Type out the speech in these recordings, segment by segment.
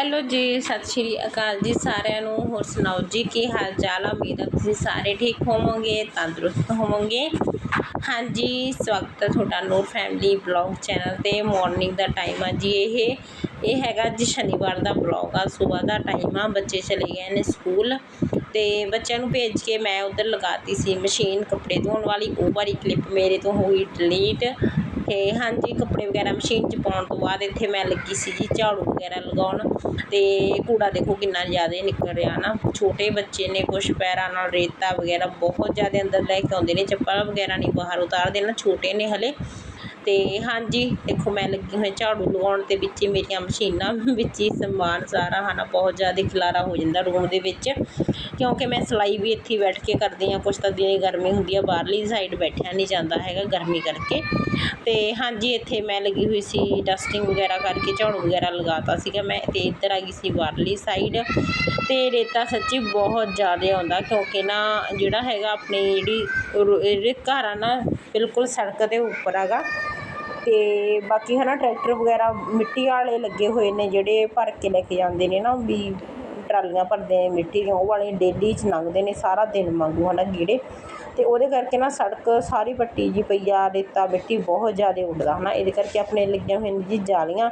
Hello ਜੀ, ਸਤਿ ਸ਼੍ਰੀ ਅਕਾਲ ਜੀ ਸਾਰਿਆਂ ਨੂੰ। ਹੋਰ ਸੁਣਾਓ ਜੀ, ਕੀ ਹਾਲ ਚਾਲ ਆ? ਉਮੀਦ ਹੈ ਤੁਸੀਂ ਸਾਰੇ ਠੀਕ ਹੋਵੋਗੇ, ਤੰਦਰੁਸਤ ਹੋਵੋਗੇ। ਹਾਂਜੀ, ਸਵਾਗਤ ਹੈ ਤੁਹਾਡਾ ਨੂਰ ਫੈਮਿਲੀ ਬਲੌਗ ਚੈਨਲ ਤੇ। ਮਾਰਨਿੰਗ ਦਾ ਟਾਈਮ ਆ ਜੀ ਇਹ। ਇਹ ਹੈਗਾ ਜੀ ਸ਼ਨੀਵਾਰ ਦਾ ਬਲੌਗ ਆ, ਸਵੇਰ ਦਾ ਟਾਈਮ ਆ। ਬੱਚੇ ਚਲੇ ਗਏ ਨੇ ਸਕੂਲ ਤੇ ਬੱਚਿਆਂ ਨੂੰ ਭੇਜ ਕੇ ਮੈਂ ਉਧਰ ਲਗਾਤੀ ਸੀ ਮਸ਼ੀਨ ਕੱਪੜੇ ਧੋਣ ਵਾਲੀ। ਉਹ ਵਾਲੀ ਕਲਿੱਪ ਮੇਰੇ ਤੋਂ ਹੋਈ ਡਿਲੀਟ ਤੇ ਹਾਂਜੀ, ਕੱਪੜੇ ਵਗੈਰਾ ਮਸ਼ੀਨ 'ਚ ਪਾਉਣ ਤੋਂ ਬਾਅਦ ਇੱਥੇ ਮੈਂ ਲੱਗੀ ਸੀ ਜੀ ਝਾੜੂ ਵਗੈਰਾ ਲਗਾਉਣ। ਅਤੇ ਕੂੜਾ ਦੇਖੋ ਕਿੰਨਾ ਜ਼ਿਆਦਾ ਨਿਕਲ ਰਿਹਾ ਨਾ। ਛੋਟੇ ਬੱਚੇ ਨੇ ਕੁਛ ਪੈਰਾਂ ਨਾਲ ਰੇਤਾ ਵਗੈਰਾ ਬਹੁਤ ਜ਼ਿਆਦਾ ਅੰਦਰ ਲੈ ਕੇ ਆਉਂਦੇ ਨੇ, ਚੱਪਲ ਵਗੈਰਾ ਨਹੀਂ ਬਾਹਰ ਉਤਾਰਦੇ ਨਾ, ਛੋਟੇ ਨੇ ਹਲੇ। ਅਤੇ ਹਾਂਜੀ, ਦੇਖੋ ਮੈਂ ਲੱਗੀ ਹੋਈ ਝਾੜੂ ਲਗਾਉਣ ਤੇ ਵਿੱਚ ਹੀ ਮੇਰੀਆਂ ਮਸ਼ੀਨਾਂ ਵਿੱਚ ਹੀ ਸਮਾਨ ਸਾਰਾ ਹੈ ਨਾ ਬਹੁਤ ਜ਼ਿਆਦਾ ਖਿਲਾਰਾ ਹੋ ਜਾਂਦਾ ਰੂਮ ਦੇ ਵਿੱਚ। ਕਿਉਂਕਿ ਮੈਂ ਸਿਲਾਈ ਵੀ ਇੱਥੇ ਬੈਠ ਕੇ ਕਰਦੀ ਹਾਂ, ਕੁਛ ਤਾਂ ਦਿਨੇ ਗਰਮੀ ਹੁੰਦੀ ਆ, ਬਾਹਰਲੀ ਸਾਈਡ ਬੈਠਿਆ ਨਹੀਂ ਜਾਂਦਾ ਹੈਗਾ ਗਰਮੀ ਕਰਕੇ। ਅਤੇ ਹਾਂਜੀ, ਇੱਥੇ ਮੈਂ ਲੱਗੀ ਹੋਈ ਸੀ ਡਸਟਿੰਗ ਵਗੈਰਾ ਕਰਕੇ ਝਾੜੂ ਵਗੈਰਾ ਲਗਾਤਾ ਸੀਗਾ ਮੈਂ ਅਤੇ ਇੱਧਰ ਆ ਗਈ ਸੀ ਬਾਹਰਲੀ ਸਾਈਡ ਅਤੇ ਰੇਤਾ ਸੱਚੀ ਬਹੁਤ ਜ਼ਿਆਦਾ ਆਉਂਦਾ, ਕਿਉਂਕਿ ਨਾ ਜਿਹੜਾ ਹੈਗਾ ਆਪਣੀ ਜਿਹੜੀ ਰੋ- ਇਹ ਘਰ ਆ ਨਾ, ਬਿਲਕੁਲ ਸੜਕ ਦੇ ਉੱਪਰ ਹੈਗਾ। ਅਤੇ ਬਾਕੀ ਹੈ ਨਾ ਟਰੈਕਟਰ ਵਗੈਰਾ ਮਿੱਟੀ ਵਾਲੇ ਲੱਗੇ ਹੋਏ ਨੇ ਜਿਹੜੇ ਭਰ ਕੇ ਲੈ ਕੇ ਜਾਂਦੇ ਨੇ ਨਾ, ਵੀ ਟਰਾਲੀਆਂ ਭਰਦੇ ਮਿੱਟੀ ਦੀਆਂ, ਉਹ ਵਾਲੇ ਡੇਲੀ ਚ ਲੰਘਦੇ ਨੇ ਸਾਰਾ ਦਿਨ ਵਾਂਗੂ ਨਾ ਗੇੜੇ। ਅਤੇ ਉਹਦੇ ਕਰਕੇ ਨਾ ਸੜਕ ਸਾਰੀ ਪੱਟੀ ਜੀ ਪਈ ਆ, ਰੇਤਾ ਮਿੱਟੀ ਬਹੁਤ ਜ਼ਿਆਦਾ ਉੱਡਦਾ ਹੈ ਨਾ ਇਹਦੇ ਕਰਕੇ ਆਪਣੇ ਲੱਗੀਆਂ ਹੋਈਆਂ ਨੇ ਜੀ ਜਾਲੀਆਂ।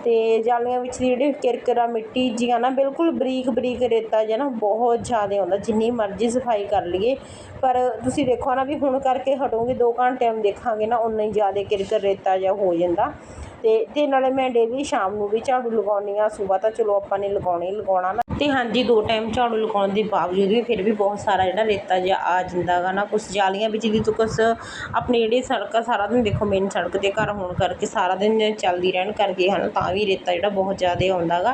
ਅਤੇ ਜਾਲੀਆਂ ਵਿੱਚ ਦੀ ਜਿਹੜੀ ਕਿਰਕਰਾ ਮਿੱਟੀ ਜੀ ਆ ਨਾ ਬਿਲਕੁਲ ਬਰੀਕ ਬਰੀਕ ਰੇਤਾ ਜਿਹਾ ਨਾ ਬਹੁਤ ਜ਼ਿਆਦਾ ਆਉਂਦਾ, ਜਿੰਨੀ ਮਰਜ਼ੀ ਸਫ਼ਾਈ ਕਰ ਲਈਏ। ਪਰ ਤੁਸੀਂ ਦੇਖੋ ਨਾ ਵੀ ਹੁਣ ਕਰਕੇ ਹਟੋਗੇ, ਦੋ ਘੰਟਿਆਂ ਨੂੰ ਦੇਖਾਂਗੇ ਨਾ ਉਨਾ ਹੀ ਜ਼ਿਆਦਾ ਕਿਰਕਰ ਰੇਤਾ ਜਿਹਾ ਹੋ ਜਾਂਦਾ। ਅਤੇ ਅਤੇ ਨਾਲੇ ਮੈਂ ਡੇਲੀ ਸ਼ਾਮ ਨੂੰ ਵੀ ਝਾੜੂ ਲਗਾਉਂਦੀ ਹਾਂ, ਸਵੇਰ ਤਾਂ ਚਲੋ ਆਪਾਂ ਨੇ ਲਗਾਉਣਾ ਹੀ ਲਗਾਉਣਾ ਨਾ। ਅਤੇ ਹਾਂਜੀ, ਦੋ ਟਾਈਮ ਝਾੜੂ ਲਗਾਉਣ ਦੇ ਬਾਵਜੂਦ ਵੀ ਫਿਰ ਵੀ ਬਹੁਤ ਸਾਰਾ ਜਿਹੜਾ ਰੇਤਾ ਜਿਹਾ ਆ ਜਾਂਦਾ ਗਾ ਨਾ। ਕੁਛ ਜਾਲੀਆਂ ਵਿੱਚ ਦੀ ਕੁਛ ਆਪਣੀ ਜਿਹੜੀ ਸੜਕ ਆ, ਸਾਰਾ ਦਿਨ ਦੇਖੋ ਮੇਨ ਸੜਕ ਤੇ ਘਰ ਹੋਣ ਕਰਕੇ ਸਾਰਾ ਦਿਨ ਚੱਲਦੀ ਰਹਿਣ ਕਰਕੇ ਹਨ, ਤਾਂ ਵੀ ਰੇਤਾ ਜਿਹੜਾ ਬਹੁਤ ਜ਼ਿਆਦਾ ਆਉਂਦਾ ਗਾ।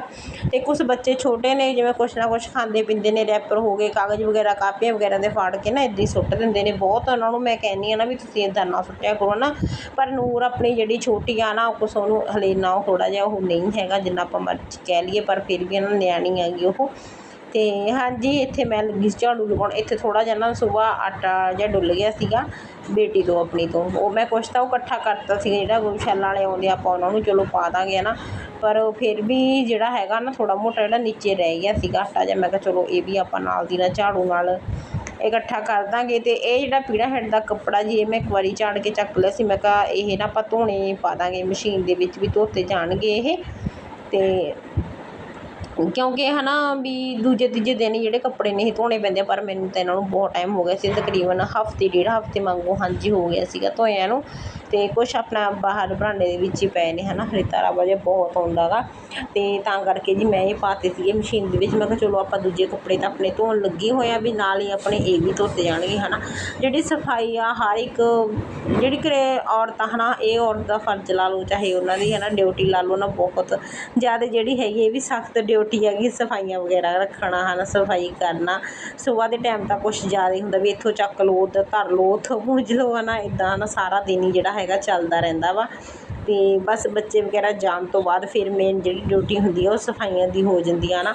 ਅਤੇ ਕੁਛ ਬੱਚੇ ਛੋਟੇ ਨੇ, ਜਿਵੇਂ ਕੁਛ ਨਾ ਕੁਛ ਖਾਂਦੇ ਪੀਂਦੇ ਨੇ ਰੈਪਰ ਹੋ ਗਏ, ਕਾਗਜ਼ ਵਗੈਰਾ, ਕਾਪੀਆਂ ਵਗੈਰਾ ਦੇ ਫਾੜ ਕੇ ਨਾ ਇੱਦਾਂ ਹੀ ਸੁੱਟ ਦਿੰਦੇ ਨੇ। ਬਹੁਤ ਉਹਨਾਂ ਨੂੰ ਮੈਂ ਕਹਿੰਦੀ ਆ ਨਾ ਵੀ ਤੁਸੀਂ ਇੱਦਾਂ ਨਾ ਸੁੱਟਿਆ ਕਰੋ ਨਾ। ਪਰ ਨੂਰ ਆਪਣੀ ਜਿਹੜੀ ਛੋਟੀ ਆ ਨਾ ਕੁਛ ਉਹਨੂੰ ਹਲੇ ਨਾ ਥੋੜ੍ਹਾ ਜਿਹਾ ਉਹ ਨਹੀਂ ਹੈਗਾ, ਜਿੰਨਾ ਆਪਾਂ ਮਰਜ਼ੀ ਕਹਿ ਲਈਏ, ਪਰ ਫਿਰ ਵੀ ਇਹਨਾਂ ਨਿਆਣੀ ਹੈਗੀ, ਉਹ ਤੇ ਹਾਂਜੀ, ਇੱਥੇ ਮੈਂ ਲੱਗੀ ਸੀ ਝਾੜੂ ਲਗਾਉਣ। ਇੱਥੇ ਥੋੜਾ ਜਿਹਾ ਨਾ ਸਵੇਰ ਆਟਾ ਜਿਹਾ ਡੁੱਲ ਗਿਆ ਸੀਗਾ ਬੇਟੀ ਤੋਂ, ਆਪਣੀ ਤੋਂ। ਉਹ ਮੈਂ ਕੁਛ ਤਾਂ ਉਹ ਇਕੱਠਾ ਕਰਤਾ ਸੀ ਜਿਹੜਾ ਗਊਸ਼ਾਲਾ ਵਾਲੇ ਆਉਂਦੇ ਆਪਾਂ ਉਹਨਾਂ ਨੂੰ ਚਲੋ ਪਾ ਦਾਂਗੇ ਨਾ ਪਰ ਫਿਰ ਵੀ ਜਿਹੜਾ ਹੈਗਾ ਨਾ ਥੋੜਾ ਮੋਟਾ ਜਿਹੜਾ ਨੀਚੇ ਰਹਿ ਗਿਆ ਸੀਗਾ ਆਟਾ ਜਿਹਾ। ਮੈਂ ਕਿਹਾ ਚਲੋ ਇਹ ਵੀ ਆਪਾਂ ਨਾਲ ਦੀ ਨਾਲ ਝਾੜੂ ਨਾਲ ਇਕੱਠਾ ਕਰ ਦਾਂਗੇ। ਤੇ ਇਹ ਜਿਹੜਾ ਪੀੜਾ ਹੈਡ ਦਾ ਕੱਪੜਾ ਜੀ, ਇਹ ਮੈਂ ਇੱਕ ਵਾਰੀ ਝਾੜ ਕੇ ਚੱਕ ਲਿਆ ਸੀ। ਮੈਂ ਕਿਹਾ ਇਹ ਨਾ ਆਪਾਂ ਧੋਣੇ ਪਾ ਦਾਂਗੇ। ਮਸ਼ੀਨ ਦੇ ਵਿੱਚ ਵੀ ਧੋਤੇ ਜਾਣਗੇ ਇਹ। ਤੇ ਕਿਉਂਕਿ ਹੈ ਨਾ ਵੀ ਦੂਜੇ ਤੀਜੇ ਦਿਨ ਹੀ ਜਿਹੜੇ ਕੱਪੜੇ ਨਹੀਂ ਧੋਣੇ ਪੈਂਦੇ ਪਰ ਮੈਨੂੰ ਤਾਂ ਇਹਨਾਂ ਨੂੰ ਬਹੁਤ ਟਾਈਮ ਹੋ ਗਿਆ ਸੀ, ਤਕਰੀਬਨ ਹਫ਼ਤੇ, ਡੇਢ ਹਫ਼ਤੇ ਵਾਂਗੂ ਹਾਂਜੀ ਹੋ ਗਿਆ ਸੀਗਾ ਧੋਇਆਂ ਨੂੰ ਅਤੇ ਕੁਛ ਆਪਣਾ ਬਾਹਰ ਬਰਾਂਡੇ ਦੇ ਵਿੱਚ ਹੀ ਪਏ ਨੇ ਹੈ ਨਾ ਰੇਤਾ ਰਾਵਾ ਜਿਹਾ ਬਹੁਤ ਆਉਂਦਾ ਗਾ। ਅਤੇ ਤਾਂ ਕਰਕੇ ਜੀ ਮੈਂ ਇਹ ਪਾਤੇ ਸੀਗੇ ਮਸ਼ੀਨ ਦੇ ਵਿੱਚ, ਮੈਂ ਕਿਹਾ ਚਲੋ ਆਪਾਂ ਦੂਜੇ ਕੱਪੜੇ ਤਾਂ ਆਪਣੇ ਧੋਣ ਲੱਗੇ ਹੋਏ ਆ ਵੀ ਨਾਲ ਹੀ ਆਪਣੇ ਇਹ ਵੀ ਧੋਤੇ ਜਾਣਗੇ ਹੈ ਨਾ ਜਿਹੜੀ ਸਫ਼ਾਈ ਆ, ਹਰ ਇੱਕ ਜਿਹੜੀ ਕਿ ਔਰਤ ਹੈ ਨਾ ਇਹ ਔਰਤ ਦਾ ਫਰਜ਼ ਲਾ ਲਓ, ਚਾਹੇ ਉਹਨਾਂ ਦੀ ਹੈ ਨਾ ਡਿਊਟੀ ਲਾ ਲਓ ਨਾ ਬਹੁਤ। ਜ਼ਿਆਦਾ ਜਿਹੜੀ ਹੈਗੀ ਇਹ ਵੀ ਸਖਤ ਡਿਊ ਡਿਊਟੀ ਹੈਗੀ, ਸਫਾਈਆਂ ਵਗੈਰਾ ਰੱਖਣਾ ਹੈ ਨਾ ਸਫ਼ਾਈ ਕਰਨਾ। ਸਵੇਰ ਦੇ ਟਾਈਮ ਤਾਂ ਕੁਛ ਜ਼ਿਆਦਾ ਹੀ ਹੁੰਦਾ ਵੀ ਇੱਥੋਂ ਚੱਕ ਲਓ, ਉੱਧਰ ਧਰ ਲਓ, ਉੱਥੋਂ ਪੂੰਝ ਲਓ ਹੈ ਨਾ ਇੱਦਾਂ ਹੈ ਨਾ ਸਾਰਾ ਦਿਨ ਹੀ ਜਿਹੜਾ ਹੈਗਾ ਚੱਲਦਾ ਰਹਿੰਦਾ ਵਾ। ਅਤੇ ਬਸ ਬੱਚੇ ਵਗੈਰਾ ਜਾਣ ਤੋਂ ਬਾਅਦ ਫਿਰ ਮੇਨ ਜਿਹੜੀ ਡਿਊਟੀ ਹੁੰਦੀ ਆ, ਉਹ ਸਫਾਈਆਂ ਦੀ ਹੋ ਜਾਂਦੀ ਆ ਨਾ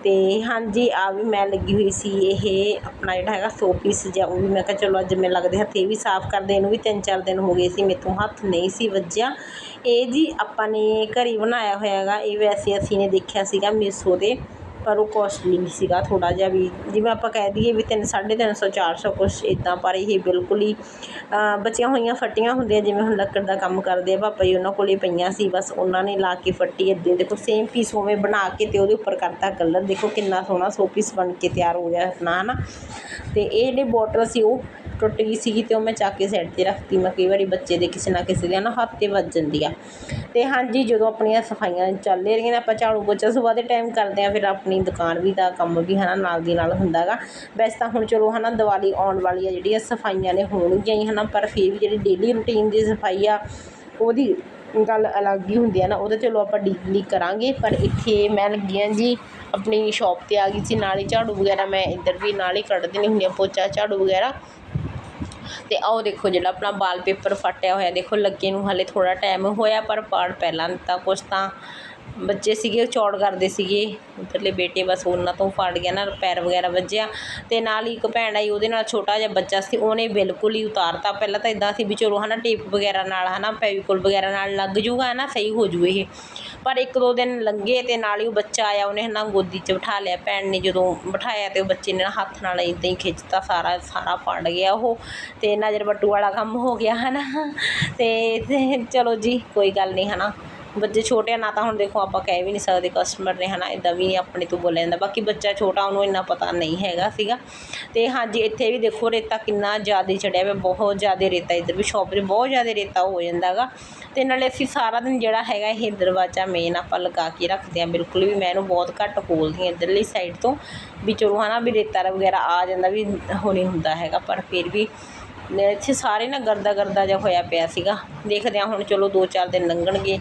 ਅਤੇ ਹਾਂਜੀ ਆਹ ਵੀ ਮੈਂ ਲੱਗੀ ਹੋਈ ਸੀ ਇਹ ਆਪਣਾ ਜਿਹੜਾ ਹੈਗਾ ਸੌ ਪੀਸ ਜਿਹਾ, ਉਹ ਵੀ ਮੈਂ ਕਿਹਾ ਚਲੋ ਅੱਜ ਮੈਨੂੰ ਲੱਗਦੇ ਹੱਥ ਇਹ ਵੀ ਸਾਫ਼ ਕਰਦੇ ਇਹਨੂੰ ਵੀ ਤਿੰਨ ਚਾਰ ਦਿਨ ਹੋ ਗਏ ਸੀ, ਮੇਰੇ ਤੋਂ ਹੱਥ ਨਹੀਂ ਸੀ ਵੱਜਿਆ। ਇਹ ਜੀ ਆਪਾਂ ਨੇ ਘਰ ਹੀ ਬਣਾਇਆ ਹੋਇਆ ਹੈਗਾ, ਇਹ ਵੈਸੇ ਅਸੀਂ ਨੇ ਦੇਖਿਆ ਸੀਗਾ ਮੀਸੋ ਤੇ। ਪਰ ਉਹ ਕੋਸਟਲੀ ਨਹੀਂ ਸੀਗਾ ਥੋੜ੍ਹਾ ਜਿਹਾ ਵੀ ਜਿਵੇਂ ਆਪਾਂ ਕਹਿ ਦਈਏ ਵੀ ਤਿੰਨ ਸਾਢੇ ਤਿੰਨ ਸੌ ਚਾਰ ਸੌ ਕੁਛ ਇੱਦਾਂ ਪਰ ਇਹ ਬਿਲਕੁਲ ਹੀ ਅ, ਬਚੀਆਂ ਹੋਈਆਂ ਫੱਟੀਆਂ ਹੁੰਦੀਆਂ ਜਿਵੇਂ ਹੁਣ ਲੱਕੜ ਦਾ ਕੰਮ ਕਰਦੇ ਆ ਪਾਪਾ ਜੀ ਉਹਨਾਂ ਕੋਲੇ ਪਈਆਂ ਸੀ ਬਸ ਉਹਨਾਂ ਨੇ ਲਾ ਕੇ ਫੱਟੀ ਇੱਦਾਂ ਦੇਖੋ ਸੇਮ ਪੀਸ ਉਵੇਂ ਬਣਾ ਕੇ ਅਤੇ ਉਹਦੇ ਉੱਪਰ ਕਰਤਾ ਕਲਰ ਦੇਖੋ ਕਿੰਨਾ ਸੋਹਣਾ ਸੋ ਪੀਸ ਬਣ ਕੇ ਤਿਆਰ ਹੋ ਗਿਆ ਆਪਣਾ ਨਾ ਅਤੇ ਇਹ ਜਿਹੜੇ ਬੋਟਲ ਸੀ ਉਹ ਟੁੱਟ ਗਈ ਸੀਗੀ ਤੇ ਉਹ ਮੈਂ ਚੱਕ ਕੇ ਸਾਈਡ ਤੇ ਰੱਖਤੀ। ਮੈਂ ਕਈ ਵਾਰੀ ਬੱਚੇ ਦੇ ਕਿਸੇ ਨਾ ਕਿਸੇ ਦੇ ਨਾ ਹੱਥ ਤੇ ਵੱਜ ਜਾਂਦੀ ਆ। ਤੇ ਹਾਂਜੀ, ਜਦੋਂ ਆਪਣੀਆਂ ਸਫਾਈਆਂ ਚੱਲ ਰਹੀਆਂ ਨੇ, ਆਪਾਂ ਝਾੜੂ ਪੋਚਾ ਸੁਬਾਹ ਦੇ ਟਾਈਮ ਕਰਦੇ ਆ ਫਿਰ ਆਪਣੀ ਦੁਕਾਨ ਵੀ ਦਾ ਕੰਮ ਵੀ ਹਨਾ ਨਾਲ ਦੀ ਨਾਲ ਹੁੰਦਾ ਗਾ। ਵੈਸੇ ਤਾਂ ਹੁਣ ਚਲੋ ਹਨਾ ਦੀਵਾਲੀ ਆਉਣ ਵਾਲੀ ਆ ਜਿਹੜੀਆਂ ਸਫਾਈਆਂ ਨੇ ਹੋਣਗੀਆਂ ਹੀ ਹਨਾ, ਪਰ ਫਿਰ ਵੀ ਜਿਹੜੀ ਡੇਲੀ ਰੂਟੀਨ ਦੀ ਸਫ਼ਾਈ ਆ, ਉਹਦੀ ਗੱਲ ਅਲੱਗ ਹੀ ਹੁੰਦੀ ਆ ਨਾ, ਉਹਦੇ ਚਲੋ ਆਪਾਂ ਡੀਪਲੀ ਕਰਾਂਗੇ। ਪਰ ਇੱਥੇ ਮੈਂ ਲੱਗੀ ਹਾਂ ਜੀ, ਆਪਣੀ ਸ਼ਾਪ ਤੇ ਆ ਗਈ ਸੀ, ਨਾਲ ਹੀ ਝਾੜੂ ਵਗੈਰਾ ਮੈਂ ਇੱਧਰ ਵੀ ਨਾਲ ਹੀ ਕੱਢ ਦੇਣੀ ਹੁੰਦੀ ਆ, ਪੋਚਾ, ਝਾੜੂ ਵਗੈਰਾ। ਤੇ ਆਓ ਦੇਖੋ ਜਿਹੜਾ ਆਪਣਾ ਵਾਲ ਪੇਪਰ ਫਟਿਆ ਹੋਇਆ, ਦੇਖੋ ਲੱਗੇ ਨੂੰ ਹਲੇ ਥੋੜਾ ਟਾਈਮ ਹੋਇਆ, ਪਰ ਪਾੜ ਪਹਿਲਾਂ ਦਿੱਤਾ ਕੁਛ ਤਾਂ। ਬੱਚੇ ਸੀਗੇ ਚੌੜ ਕਰਦੇ ਸੀਗੇ। ਉੱਧਰਲੇ ਬੇਟੇ ਬਸ ਉਹਨਾਂ ਤੋਂ ਫੜ ਗਿਆ ਨਾ, ਪੈਰ ਵਗੈਰਾ ਵੱਜਿਆ। ਤੇ ਨਾਲ ਹੀ ਇੱਕ ਭੈਣ ਆਈ, ਉਹਦੇ ਨਾਲ ਛੋਟਾ ਜਿਹਾ ਬੱਚਾ ਸੀ, ਉਹਨੇ ਬਿਲਕੁਲ ਹੀ ਉਤਾਰਤਾ। ਪਹਿਲਾਂ ਤਾਂ ਇਦਾਂ ਸੀ ਵੀ ਚਲੋ ਹਨਾ, ਟੇਪ ਵਗੈਰਾ ਨਾਲ ਹਨਾ, ਫੈਵੀਕੋਲ ਵਗੈਰਾ ਨਾਲ ਲੱਗ ਜੂਗਾ ਨਾ ਸਹੀ ਹੋ ਜੂ ਇਹ। ਪਰ ਇੱਕ ਦੋ ਦਿਨ ਲੰਘੇ ਅਤੇ ਨਾਲ ਹੀ ਉਹ ਬੱਚਾ ਆਇਆ, ਉਹਨੇ ਨਾ ਗੋਦੀ 'ਚ ਬਿਠਾ ਲਿਆ ਭੈਣ ਨੇ, ਜਦੋਂ ਬਿਠਾਇਆ ਅਤੇ ਉਹ ਬੱਚੇ ਨੇ ਨਾ ਹੱਥ ਨਾਲ ਇੱਦਾਂ ਹੀ ਖਿੱਚਤਾ, ਸਾਰਾ ਸਾਰਾ ਫੜ ਗਿਆ ਉਹ ਅਤੇ ਨਜ਼ਰ ਬੱਟੂ ਵਾਲਾ ਕੰਮ ਹੋ ਗਿਆ ਹੈ ਨਾ ਅਤੇ ਚਲੋ ਜੀ, ਕੋਈ ਗੱਲ ਨਹੀਂ ਹੈ ਨਾ ਬੱਚੇ ਛੋਟੇ ਆ, ਨਾ ਤਾਂ ਹੁਣ ਦੇਖੋ ਆਪਾਂ ਕਹਿ ਵੀ ਨਹੀਂ ਸਕਦੇ ਕਸਟਮਰ ਨੇ, ਹਨਾ ਇਦਾਂ ਵੀ ਆਪਣੇ ਤੋਂ ਬੋਲਿਆ ਜਾਂਦਾ। ਬਾਕੀ ਬੱਚਾ ਛੋਟਾ, ਉਹਨੂੰ ਇੰਨਾ ਪਤਾ ਨਹੀਂ ਹੈਗਾ ਸੀਗਾ। ਤੇ ਹਾਂਜੀ, ਇੱਥੇ ਵੀ ਦੇਖੋ ਰੇਤਾ ਕਿੰਨਾ ਜ਼ਿਆਦਾ ਚੜਿਆ ਹੋਇਆ ਬਹੁਤ ਜ਼ਿਆਦਾ ਰੇਤਾ ਇੱਧਰ ਵੀ ਸ਼ੌਪ 'ਤੇ ਬਹੁਤ ਜ਼ਿਆਦਾ ਰੇਤਾ ਹੋ ਜਾਂਦਾ ਗਾ। ਤੇ ਨਾਲੇ ਅਸੀਂ ਸਾਰਾ ਦਿਨ ਜਿਹੜਾ ਹੈਗਾ ਇਹ ਦਰਵਾਜ਼ਾ ਮੇਨ ਆਪਾਂ ਲਗਾ ਕੇ ਰੱਖਦੇ ਹਾਂ ਬਿਲਕੁਲ ਵੀ ਮੈਂ ਇਹਨੂੰ ਬਹੁਤ ਘੱਟ ਖੋਲਦੀ ਹਾਂ ਇੱਧਰਲੀ ਸਾਈਡ ਤੋਂ। ਵੀ ਚਲੋ, ਹਨਾ, ਵੀ ਰੇਤਾ ਵਗੈਰਾ ਆ ਜਾਂਦਾ, ਵੀ ਉਹ ਨਹੀਂ ਹੁੰਦਾ ਹੈਗਾ, ਪਰ ਫਿਰ ਵੀ ਇੱਥੇ ਸਾਰੇ ਨਾ ਗਰਦਾ ਗਰਦਾ ਜਿਹਾ ਹੋਇਆ ਪਿਆ ਸੀਗਾ। ਦੇਖਦੇ ਹਾਂ ਹੁਣ ਚਲੋ ਦੋ ਚਾਰ ਦਿਨ ਲੰਘਣਗੇ।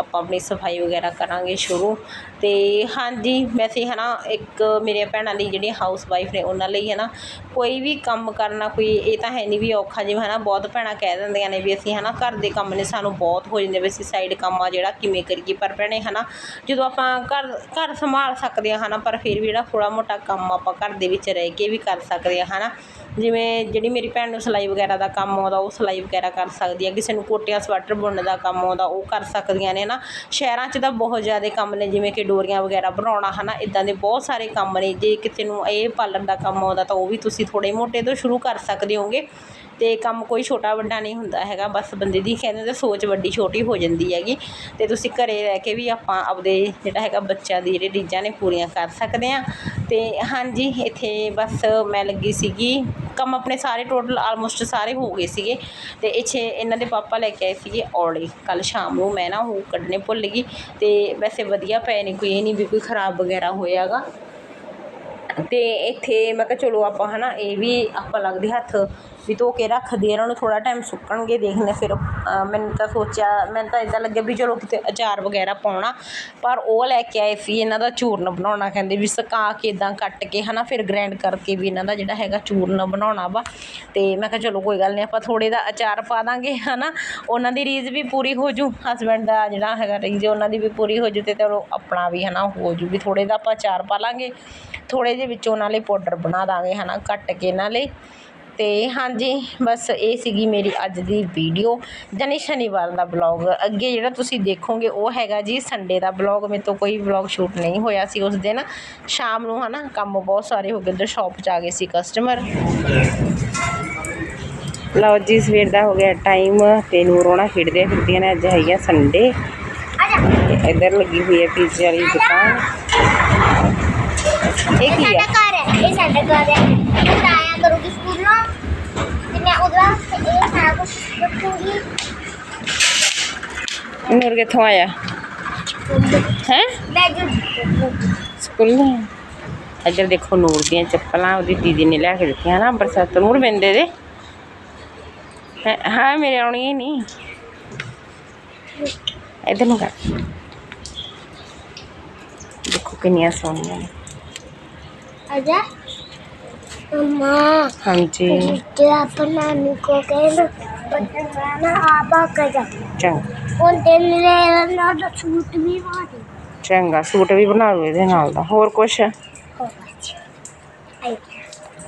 ਆਪਾਂ ਆਪਣੀ ਸਫ਼ਾਈ ਵਗੈਰਾ ਕਰਾਂਗੇ ਸ਼ੁਰੂ। ਤੇ ਹਾਂਜੀ, ਵੈਸੇ ਹੈ ਨਾ ਇੱਕ ਮੇਰੀਆਂ ਭੈਣਾਂ ਲਈ ਜਿਹੜੀਆਂ ਹਾਊਸ ਵਾਈਫ ਨੇ ਉਹਨਾਂ ਲਈ ਹੈ ਨਾ ਕੋਈ ਵੀ ਕੰਮ ਕਰਨਾ ਕੋਈ, ਇਹ ਤਾਂ ਹੈ ਨਹੀਂ ਵੀ ਔਖਾ ਜਿਵੇਂ ਹੈ ਨਾ ਬਹੁਤ ਭੈਣਾਂ ਕਹਿ ਦਿੰਦੀਆਂ ਨੇ ਵੀ ਅਸੀਂ ਹੈ ਨਾ ਘਰ ਦੇ ਕੰਮ ਨੇ ਸਾਨੂੰ ਬਹੁਤ ਹੋ ਜਾਂਦੇ ਵੀ ਅਸੀਂ ਸਾਈਡ ਕੰਮ ਆ ਜਿਹੜਾ ਕਿਵੇਂ ਕਰੀਏ, ਪਰ ਭੈਣੇ ਹੈ ਨਾ ਜਦੋਂ ਆਪਾਂ ਘਰ ਘਰ ਸੰਭਾਲ ਸਕਦੇ ਹਾਂ ਹੈ ਨਾ ਪਰ ਫਿਰ ਵੀ ਜਿਹੜਾ ਥੋੜ੍ਹਾ ਮੋਟਾ ਕੰਮ ਆਪਾਂ ਘਰ ਦੇ ਵਿੱਚ ਰਹਿ ਕੇ ਵੀ ਕਰ ਸਕਦੇ ਹਾਂ ਹੈ ਨਾ ਜਿਵੇਂ ਜਿਹੜੀ ਮੇਰੀ ਭੈਣ ਨੂੰ ਸਿਲਾਈ ਵਗੈਰਾ ਦਾ ਕੰਮ ਆਉਂਦਾ, ਉਹ ਸਿਲਾਈ ਵਗੈਰਾ ਕਰ ਸਕਦੀ ਹੈ ਕਿਸੇ ਨੂੰ ਕੋਟੀਆਂ ਸਵੈਟਰ ਬੁਣਨ ਦਾ ਕੰਮ ਆਉਂਦਾ, ਉਹ ਕਰ ਸਕਦੀਆਂ ਨੇ ਹੈ ਨਾ ਸ਼ਹਿਰਾਂ 'ਚ ਤਾਂ ਬਹੁਤ ਜ਼ਿਆਦਾ ਕੰਮ ਨੇ, ਜਿਵੇਂ ਕਿ ਡੋਰੀਆਂ ਵਗੈਰਾ ਬਣਾਉਣਾ ਹੈ ਨਾ ਇੱਦਾਂ ਦੇ ਬਹੁਤ ਸਾਰੇ ਕੰਮ ਨੇ। ਜੇ ਕਿਸੇ ਨੂੰ ਇਹ ਪਾਰਲਰ ਦਾ ਕੰਮ ਆਉਂਦਾ ਤਾਂ ਉਹ ਵੀ ਤੁਸੀਂ ਥੋੜ੍ਹੇ ਮੋਟੇ ਤੋਂ ਸ਼ੁਰੂ ਕਰ ਸਕਦੇ ਹੋਗੇ। ਅਤੇ ਕੰਮ ਕੋਈ ਛੋਟਾ ਵੱਡਾ ਨਹੀਂ ਹੁੰਦਾ ਹੈਗਾ, ਬਸ ਬੰਦੇ ਦੀ ਕਹਿੰਦੇ ਤੇ ਸੋਚ ਵੱਡੀ ਛੋਟੀ ਹੋ ਜਾਂਦੀ ਹੈਗੀ। ਅਤੇ ਤੁਸੀਂ ਘਰ ਰਹਿ ਕੇ ਵੀ ਆਪਾਂ ਆਪਦੇ ਜਿਹੜਾ ਹੈਗਾ ਬੱਚਿਆਂ ਦੀ ਜਿਹੜੀ ਰੀਝਾਂ ਨੇ ਪੂਰੀਆਂ ਕਰ ਸਕਦੇ ਹਾਂ। ਅਤੇ ਹਾਂਜੀ, ਇੱਥੇ ਬਸ ਮੈਂ ਲੱਗੀ ਸੀਗੀ। ਕੰਮ ਆਪਣੇ ਸਾਰੇ ਟੋਟਲ ਆਲਮੋਸਟ ਸਾਰੇ ਹੋ ਗਏ ਸੀਗੇ। ਅਤੇ ਇੱਥੇ ਇਹਨਾਂ ਦੇ ਪਾਪਾ ਲੈ ਕੇ ਆਏ ਸੀਗੇ ਔਲੇ। ਕੱਲ ਸ਼ਾਮ ਨੂੰ ਮੈਂ ਨਾ ਉਹ ਕੱਢਣੇ ਭੁੱਲ ਗਈ। ਅਤੇ ਵੈਸੇ ਵਧੀਆ ਪਏ ਨੇ, ਕੋਈ ਇਹ ਨਹੀਂ ਵੀ ਕੋਈ ਖਰਾਬ ਵਗੈਰਾ ਹੋਇਆਗਾ ਅਤੇ ਇੱਥੇ ਮੈਂ ਕਿਹਾ ਚਲੋ ਆਪਾਂ ਹੈ ਨਾ ਇਹ ਵੀ ਆਪਾਂ ਲੱਗਦੇ ਹੱਥ ਵੀ ਧੋ ਕੇ ਰੱਖਦੇ ਇਹਨਾਂ ਨੂੰ ਥੋੜ੍ਹਾ ਟਾਈਮ ਸੁੱਕਣਗੇ ਦੇਖਦੇ ਫਿਰ ਮੈਨੂੰ ਤਾਂ ਸੋਚਿਆ, ਮੈਨੂੰ ਤਾਂ ਇੱਦਾਂ ਲੱਗਿਆ ਵੀ ਚਲੋ ਕਿਤੇ ਅਚਾਰ ਵਗੈਰਾ ਪਾਉਣਾ, ਪਰ ਉਹ ਲੈ ਕੇ ਆਏ ਸੀ, ਇਹਨਾਂ ਦਾ ਚੂਰਨ ਬਣਾਉਣਾ ਕਹਿੰਦੇ ਵੀ ਸੁਕਾ ਕੇ ਇੱਦਾਂ ਕੱਟ ਕੇ ਹੈ ਨਾ ਫਿਰ ਗ੍ਰੈਂਡ ਕਰਕੇ ਵੀ ਇਹਨਾਂ ਦਾ ਜਿਹੜਾ ਹੈਗਾ ਚੂਰਨ ਬਣਾਉਣਾ ਵਾ ਅਤੇ ਮੈਂ ਕਿਹਾ ਚਲੋ ਕੋਈ ਗੱਲ ਨਹੀਂ ਆਪਾਂ ਥੋੜ੍ਹੇ ਦਾ ਅਚਾਰ ਪਾ ਦਾਂਗੇ ਹੈ ਨਾ ਉਹਨਾਂ ਦੀ ਰੀਜ਼ ਵੀ ਪੂਰੀ ਹੋ ਜੂ ਹਸਬੈਂਡ ਦਾ ਜਿਹੜਾ ਹੈਗਾ ਰੀਜ਼ ਉਹਨਾਂ ਦੀ ਵੀ ਪੂਰੀ ਹੋ ਜੂ ਅਤੇ ਚਲੋ ਆਪਣਾ ਵੀ ਹੈ ਨਾ ਹੋ ਜੂ ਵੀ ਥੋੜ੍ਹੇ ਦਾ ਆਪਾਂ ਅਚਾਰ ਪਾ ਲਾਂਗੇ, ਥੋੜ੍ਹੇ ਜਿਹੇ ਵਿੱਚ ਉਹਨਾਂ ਲਈ ਪਾਊਡਰ ਬਣਾ ਦਾਂਗੇ, ਹਨਾ, ਕੱਟ ਕੇ ਇਹਨਾਂ ਲਈ। ਤੇ ਹਾਂਜੀ, ਬਸ ਇਹ ਸੀਗੀ ਮੇਰੀ ਅੱਜ ਦੀ ਵੀਡੀਓ ਜਾਨੀ ਸ਼ਨੀਵਾਰ ਦਾ ਬਲੌਗ ਅੱਗੇ ਜਿਹੜਾ ਤੁਸੀਂ ਦੇਖੋਗੇ, ਉਹ ਹੈਗਾ ਜੀ ਸੰਡੇ ਦਾ ਬਲੌਗ ਮੇਰੇ ਤੋਂ ਕੋਈ ਬਲੌਗ ਸ਼ੂਟ ਨਹੀਂ ਹੋਇਆ ਸੀ ਉਸ ਦਿਨ। ਸ਼ਾਮ ਨੂੰ, ਹਨਾ, ਕੰਮ ਬਹੁਤ ਸਾਰੇ ਹੋ ਗਏ, ਉਧਰ ਸ਼ਾਪ 'ਚ ਆ ਗਏ ਸੀ ਕਸਟਮਰ ਲਓ ਜੀ, ਸਵੇਰ ਦਾ ਹੋ ਗਿਆ ਟਾਈਮ ਤੇ ਨੂਰੋਣਾ ਖੇਡਦੇ ਫਿਰਦੀਆਂ ਨੇ, ਅੱਜ ਹੈਗਾ ਸੰਡੇ ਇੱਧਰ ਲੱਗੀ ਹੋਈ ਹੈ ਪੀਜ਼ੇ ਵਾਲੀ ਦੁਕਾਨ। ਇਹ ਕੀ ਸਾਡਾ ਹੈ ਘਰ ਹੈ ਇਹ ਸਾਡਾ ਘਰ ਹੈ। ਮੈਂ ਤਾਂ ਆਇਆ ਕਰੂਗੀ ਸਕੂਲੋਂ ਤੇ ਮੈਂ ਉਹਦਾ ਇਹ ਸਾਰਾ ਕੁਝ ਰੱਖੂਗੀ। ਨੂਰ ਕਿੱਥੋਂ ਆਇਆ? ਹੈ? ਮੈਂ ਜੋ ਸਕੂਲ ਇੱਧਰ ਦੇਖੋ ਨੂਰ ਦੀਆਂ ਚੱਪਲਾਂ ਉਹਦੀ ਦੀਦੀ ਨੇ ਲੈ ਕੇ ਦਿੱਤੀਆਂ ਨਾ ਬਰਸਾਤ ਨੂਰ ਬਿੰਦੇ ਦੇ। ਹੈਂ, ਮੇਰੇ ਆਉਣੀਆਂ ਹੀ ਨਹੀਂ। ਇੱਧਰ ਨੂੰ ਕਰ। ਦੇਖੋ ਕਿੰਨੀਆਂ ਸੋਹਣੀਆਂ ਨੇ। आजा मम्मा ਹਾਂਜੀ जितने अपन नानी को कहना बटन बनाना आबा कर जा ਚੰਗਾ और दिन ले ना तो सूट भी मारे ਚੰਗਾ ਸੂਟ ਵੀ ਬਣਾ ਲਓ ਇਹਦੇ ਨਾਲ ਦਾ ਹੋਰ ਕੁਛ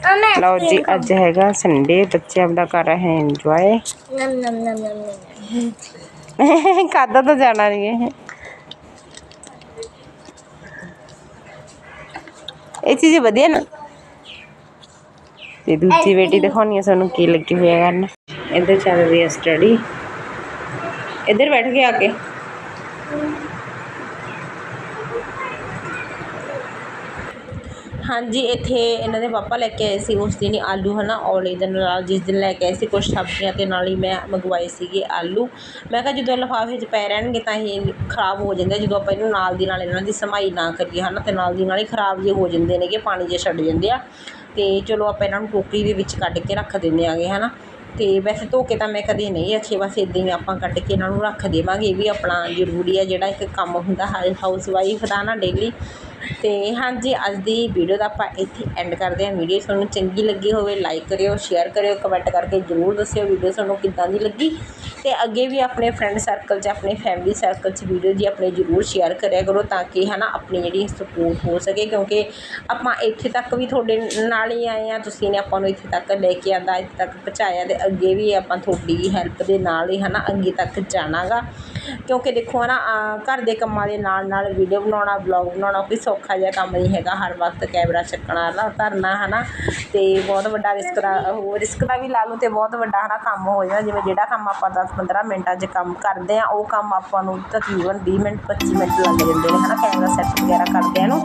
हमें ਲਓ ਜੀ ਅੱਜ ਹੈਗਾ ਸੰਡੇ ਬੱਚੇ ਆਪਦਾ ਕਰ ਰਹੇ ਇੰਜੋਏ नम नम नम नम नम ਖਾਦਾ ਤਾਂ ਜਾਣਾ ਨਹੀਂ ਇਹ ਇਹ ਚੀਜ਼ ਵਧੀਆ ਨਾ। ਤੇ ਦੂਜੀ ਬੇਟੀ ਦਿਖਾਉਣੀ ਆ ਸਾਨੂੰ ਕੀ ਲੱਗੀ ਹੋਇਆ ਕਰਨ। ਇੱਧਰ ਚੱਲ ਰਹੀ ਹੈ ਸਟੱਡੀ ਇੱਧਰ ਬੈਠ ਕੇ ਆ ਕੇ ਹਾਂਜੀ, ਇੱਥੇ ਇਹਨਾਂ ਦੇ ਪਾਪਾ ਲੈ ਕੇ ਆਏ ਸੀ ਉਸ ਦਿਨ ਹੀ ਆਲੂ ਨਾ ਔਲੇ ਦੇ ਨਾਲ, ਜਿਸ ਦਿਨ ਲੈ ਕੇ ਆਏ ਸੀ ਕੁਛ ਸਬਜ਼ੀਆਂ ਅਤੇ ਨਾਲ ਹੀ ਮੈਂ ਮੰਗਵਾਏ ਸੀਗੇ ਆਲੂ। ਮੈਂ ਕਿਹਾ ਜਦੋਂ ਲਿਫਾਫੇ 'ਚ ਪੈ ਰਹਿਣਗੇ ਤਾਂ ਇਹ ਖਰਾਬ ਹੋ ਜਾਂਦੇ ਜਦੋਂ ਆਪਾਂ ਇਹਨੂੰ ਨਾਲ ਦੀ ਨਾਲ ਇਹਨਾਂ ਦੀ ਸਮਾਈ ਨਾ ਕਰੀਏ ਹੈ ਨਾ ਅਤੇ ਨਾਲ ਦੀ ਨਾਲ ਹੀ ਖਰਾਬ ਜੇ ਹੋ ਜਾਂਦੇ ਨੇਗੇ, ਪਾਣੀ ਜੇ ਛੱਡ ਜਾਂਦੇ ਆ। ਅਤੇ ਚਲੋ ਆਪਾਂ ਇਹਨਾਂ ਨੂੰ ਟੋਕਰੀ ਦੇ ਵਿੱਚ ਕੱਢ ਕੇ ਰੱਖ ਦਿੰਦੇ ਆਗੇ ਨਾ ਅਤੇ ਵੈਸੇ ਧੋ ਕੇ ਤਾਂ ਮੈਂ ਕਦੇ ਨਹੀਂ ਰੱਖੇ, ਬਸ ਇਦਾਂ ਹੀ ਆਪਾਂ ਕੱਢ ਕੇ ਇਹਨਾਂ ਨੂੰ ਰੱਖ ਦੇਵਾਂਗੇ, ਇਹ ਵੀ ਆਪਣਾ ਜ਼ਰੂਰੀ ਹੈ ਜਿਹੜਾ ਇੱਕ ਕੰਮ ਹੁੰਦਾ ਹਾਊਸ ਵਾਈਫ ਦਾ ਨਾ ਡੇਲੀ ਤੇ ਹਾਂਜੀ, ਅੱਜ ਦੀ ਵੀਡੀਓ ਦਾ ਆਪਾਂ ਇੱਥੇ ਐਂਡ ਕਰਦੇ ਹਾਂ। ਵੀਡੀਓ ਤੁਹਾਨੂੰ ਚੰਗੀ ਲੱਗੀ ਹੋਵੇ ਲਾਈਕ ਕਰਿਓ ਸ਼ੇਅਰ ਕਰਿਓ ਕਮੈਂਟ ਕਰਕੇ ਜ਼ਰੂਰ ਦੱਸਿਓ ਵੀਡੀਓ ਤੁਹਾਨੂੰ ਕਿੱਦਾਂ ਦੀ ਲੱਗੀ। ਤੇ ਅੱਗੇ ਵੀ ਆਪਣੇ ਫਰੈਂਡ ਸਰਕਲ 'ਚ, ਆਪਣੇ ਫੈਮਿਲੀ ਸਰਕਲ 'ਚ ਵੀਡੀਓ ਜੀ ਆਪਣੇ ਜ਼ਰੂਰ ਸ਼ੇਅਰ ਕਰਿਆ ਕਰੋ ਤਾਂ ਕਿ ਹਨਾ ਆਪਣੀ ਜਿਹੜੀ ਸਪੋਰਟ ਹੋ ਸਕੇ, ਕਿਉਂਕਿ ਆਪਾਂ ਇੱਥੇ ਤੱਕ ਵੀ ਤੁਹਾਡੇ ਨਾਲ ਹੀ ਆਏ ਆ ਤੁਸੀਂ ਨੇ ਆਪਾਂ ਨੂੰ ਇੱਥੇ ਤੱਕ ਲੈ ਕੇ ਆਂਦਾ, ਇੱਥੇ ਤੱਕ ਪਹੁੰਚਾਇਆ ਤੇ ਅੱਗੇ ਵੀ ਆਪਾਂ ਤੁਹਾਡੀ ਹੈਲਪ ਦੇ ਨਾਲ ਹੀ ਹਨਾ ਅੱਗੇ ਤੱਕ ਜਾਣਾਗਾ। ਕਿਉਂਕਿ ਦੇਖੋ ਹੈ ਨਾ ਘਰ ਦੇ ਕੰਮਾਂ ਦੇ ਨਾਲ ਨਾਲ ਵੀਡੀਓ ਬਣਾਉਣਾ ਬਲੌਗ ਬਣਾਉਣਾ ਕੋਈ ਸੌਖਾ ਜਿਹਾ ਕੰਮ ਨਹੀਂ ਹੈਗਾ, ਹਰ ਵਕਤ ਕੈਮਰਾ ਚੱਕਣਾ ਨਾ ਧਰਨਾ ਹੈ ਨਾ ਅਤੇ ਬਹੁਤ ਵੱਡਾ ਰਿਸਕ ਦਾ, ਉਹ ਰਿਸਕ ਦਾ ਵੀ ਲਾ ਲਓ ਅਤੇ ਬਹੁਤ ਵੱਡਾ ਹੈ ਨਾ ਕੰਮ ਹੋ ਜਾਂਦਾ ਜਿਵੇਂ ਜਿਹੜਾ ਕੰਮ ਆਪਾਂ ਦਸ ਪੰਦਰਾਂ ਮਿੰਟਾਂ 'ਚ ਕੰਮ ਕਰਦੇ ਹਾਂ, ਉਹ ਕੰਮ ਆਪਾਂ ਨੂੰ ਤਕਰੀਬਨ ਵੀਹ ਮਿੰਟ, ਪੱਚੀ ਮਿੰਟ ਲੱਗ ਜਾਂਦੇ ਨੇ ਹੈ ਨਾ ਕੈਮਰਾ ਸੈੱਟ ਵਗੈਰਾ ਕਰਦਿਆਂ ਨੂੰ